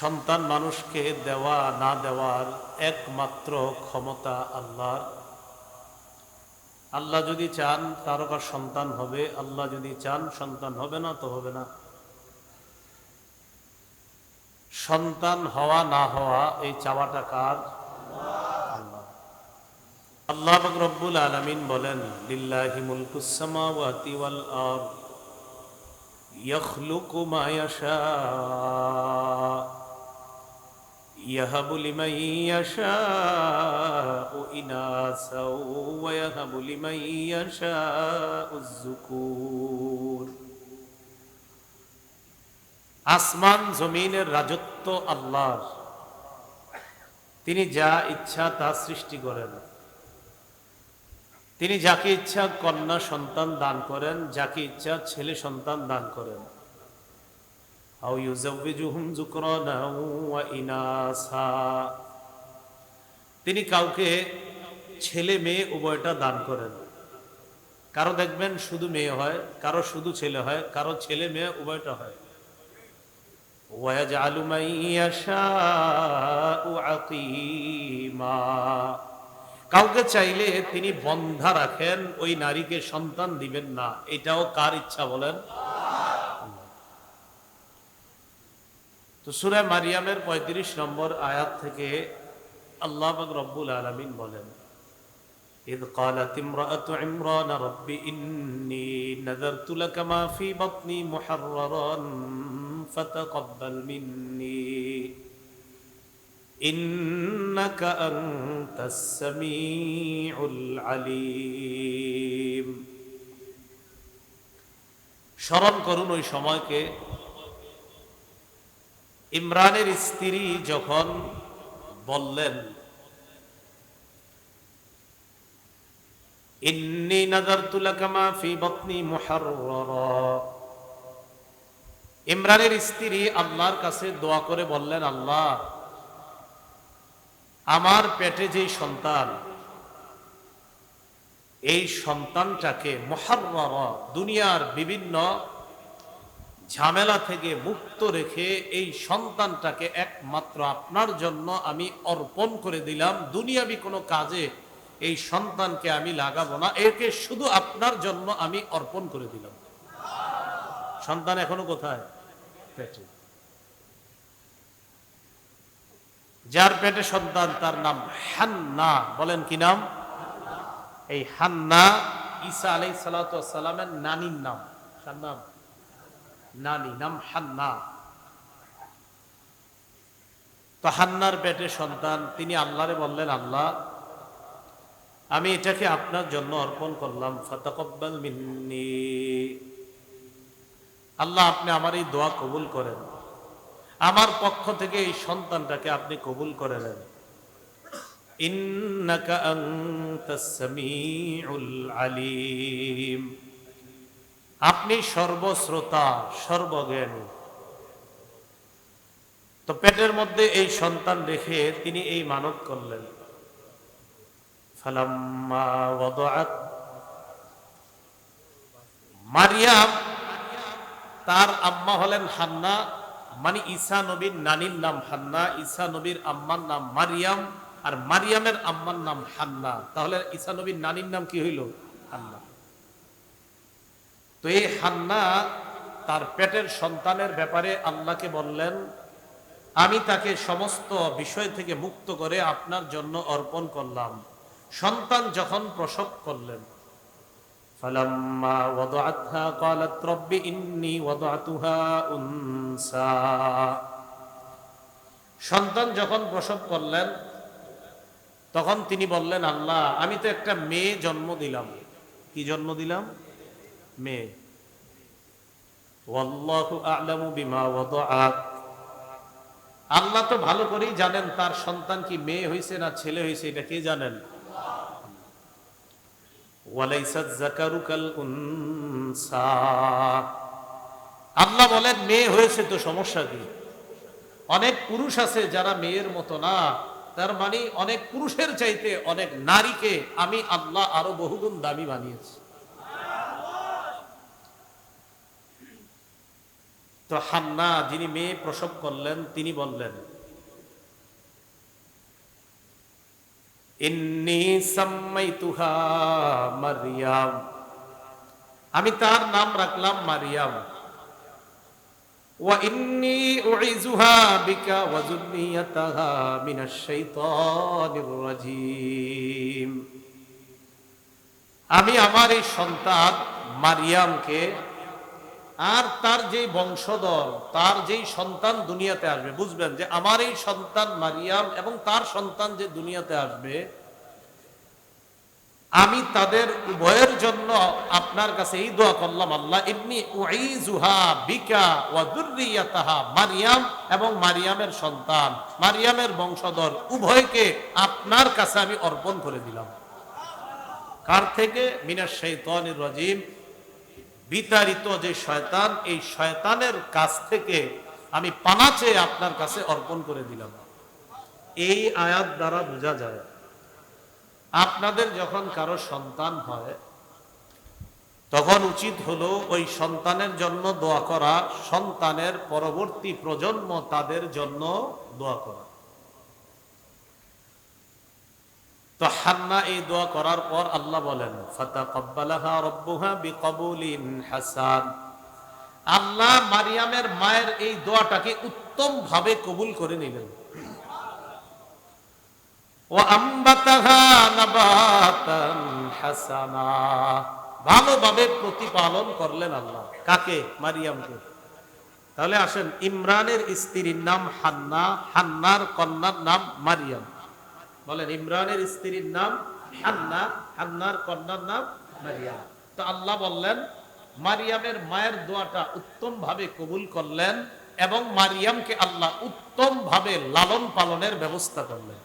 সন্তান মানুষকে দেওয়া, না দেওয়ার একমাত্র ক্ষমতা আল্লাহর। আল্লাহ যদি চান তারকার সন্তান হবে, আল্লাহ যদি চান সন্তান হবে না, তো হবে না। সন্তান হওয়া, না হওয়া, এই চাওয়াটা কার? আল্লাহ। আল্লাহ রব্বুল আলামিন বলেন, লিল্লাহি মুলকুস সামাওয়াতি ওয়াল আরদ মা ইয়াশা। يهب لمن يشاء إناثا ويهب لمن يشاء الذكور আসমান জমিনের রাজত্ব আল্লাহর তিনি যা ইচ্ছা তা সৃষ্টি করেন তিনি যাকে ইচ্ছা কন্যা সন্তান দান করেন যাকে ইচ্ছা ছেলে সন্তান দান করেন আও ইউজাউযুহুম যুকরানা ওয়া ইনাসা তিনি কাউকে ছেলে মেয়ে উভয়টা দান করেন কারো দেখবেন শুধু মেয়ে হয় কারো শুধু ছেলে হয় কারো ছেলে মেয়ে উভয়টা হয় ويجعل من يشاء عقيما কাউকে চাইলে তিনি বন্ধা রাখেন ওই নারীকে সন্তান দিবেন না এটাও কার ইচ্ছা বলেন তো সুরা মারিয়ামের ৩৫ নম্বর আয়াত থেকে আল্লাহ পাক রব্বুল আলামিন বলেন إذ قالت امرأة عمران رب إني نذرت لك ما في بطني محررا فتقبل مني إنك أنت السميع العليم স্মরণ করুন ওই সময়কে ইমরানের স্ত্রী যখন বললেন, ইন্নি নাযারতু লাকা ফি বাতনি ইমরানের স্ত্রী আল্লাহর কাছে দোয়া করে বললেন, আল্লাহ, আমার পেটে যে সন্তান, এই সন্তানটাকে মহাররা দুনিয়ার বিভিন্ন ঝামেলা থেকে মুক্ত রেখে এই সন্তানটাকে একমাত্র আপনার জন্য আমি অর্পণ করে দিলাম। দুনিয়াবি কোনো কাজে এই সন্তানকে আমি লাগাবো না। একে শুধু আপনার জন্য আমি অর্পণ করে দিলাম। সন্তান এখনও কোথায়? পেটে। যার পেটে সন্তান, তার নাম হান্না। বলেন কি নাম? এই হান্না ঈসা আলাই সালামের নানির নাম। তার নাম? হান্না। হান্নার পেটে সন্তান, তিনি আল্লাহরে বললেন, আল্লাহ, আমি এটাকে আপনার জন্য অর্পণ করলাম। ফতকব্বাল মিন্নি। আল্লাহ, আপনি আমার এই দোয়া কবুল করেন। আমার পক্ষ থেকে এই সন্তানটাকে আপনি কবুল করে নেন। ইন্নাকা আনতাস সামিউল আলিম। আপনি সর্বশ্রোতা, সর্বজ্ঞানী। তো পেটের মধ্যে এই সন্তান রেখে তিনি এই মানত করলেন। মারিয়াম, তার আম্মা হলেন হান্না মানে ঈসা নবীর নানির নাম হান্না, ঈসা নবীর আম্মার নাম মারিয়াম, আর মারিয়ামের আম্মার নাম হান্না। তাহলে ঈসা নবীর নানির নাম কি হইল? হান্না। তো এই হান্না তার পেটের সন্তানের ব্যাপারে আল্লাহকে বললেন আমি তাকে সমস্ত বিষয় থেকে মুক্ত করে আপনার জন্য অর্পণ করলাম সন্তান যখন প্রসব করলেন فلما وضعتها قالت رب إني وضعتها أنثى সন্তান যখন প্রসব করলেন তখন তিনি বললেন আল্লাহ আমি তো একটা মেয়ে জন্ম দিলাম কি জন্ম দিলাম মেয়ে। আল্লাহ তো ভালো করেই জানেন তার সন্তান কি মেয়ে হয়েছে না ছেলে হয়েছে এটা কে জানেন? আল্লাহ বলেন, মেয়ে হয়েছে তো সমস্যা কি? অনেক পুরুষ আছে যারা মেয়ের মতো না, তার মানে অনেক পুরুষের চাইতে অনেক নারীকে আমি আল্লাহ আরও বহুগুণ দামি বানিয়েছি। তো হান্না, যিনি মেয়ে প্রসব করলেন, তিনি বললেন মারিয়াম। আমি তার নাম রাখলাম মারিয়াম। আমি আমার এই সন্তান মারিয়ামকে আর তার যে বংশধর, তার যেই সন্তান দুনিয়াতে আসবে, বুঝবেন যে আমার এই সন্তান মারিয়াম এবং তার সন্তান যে দুনিয়াতে আসবে, আমি তাদের উভয়ের জন্য আপনার কাছে এই দোয়া করলাম, আল্লাহ, ইবনি উইজুহা বিকা ওয়া দুররিয়াতাহা মারিয়াম এবং মারিয়ামের সন্তান, মারিয়ামের বংশধর, উভয়কে আপনার কাছে আমি অর্পণ করে দিলাম। কার থেকে? মিনাশ শাইতানির রাজিম। বিতাড়িত যে শয়তান, এই শয়তানের কাছ থেকে আমি পানা চেয়ে আপনার কাছে অর্পণ করে দিলাম। এই আয়াত দ্বারা বোঝা যায়, আপনাদের যখন কারও সন্তান হয়, তখন উচিত হলো ওই সন্তানের জন্য দোয়া করা, সন্তানের পরবর্তী প্রজন্ম তাদের জন্য দোয়া করা। তো হান্না এই দোয়া করার পর আল্লাহ বলেন, ফাতাকাব্বালাহা রাব্বুহা বিকবুলিন হাসান। আল্লাহ মারিয়ামের মায়ের এই দোয়াটাকে উত্তম ভাবে কবুল করে নিলেন। ও আম্বাতাহা নাবাতান হাসানা। ভালোভাবে প্রতিপালন করলেন আল্লাহ। কাকে? মারিয়ামকে। তাহলে আসেন, ইমরানের স্ত্রীর নাম হান্না, হান্নার কন্যার নাম মারিয়াম। বলেন, ইমরানের স্ত্রীর নাম হান্না, হান্নার কন্যার নাম মারিয়াম। তো আল্লাহ বললেন, মারিয়ামের মায়ের দোয়াটা উত্তম ভাবে কবুল করলেন এবং মারিয়ামকে আল্লাহ উত্তম ভাবে লালন পালনের ব্যবস্থা করলেন।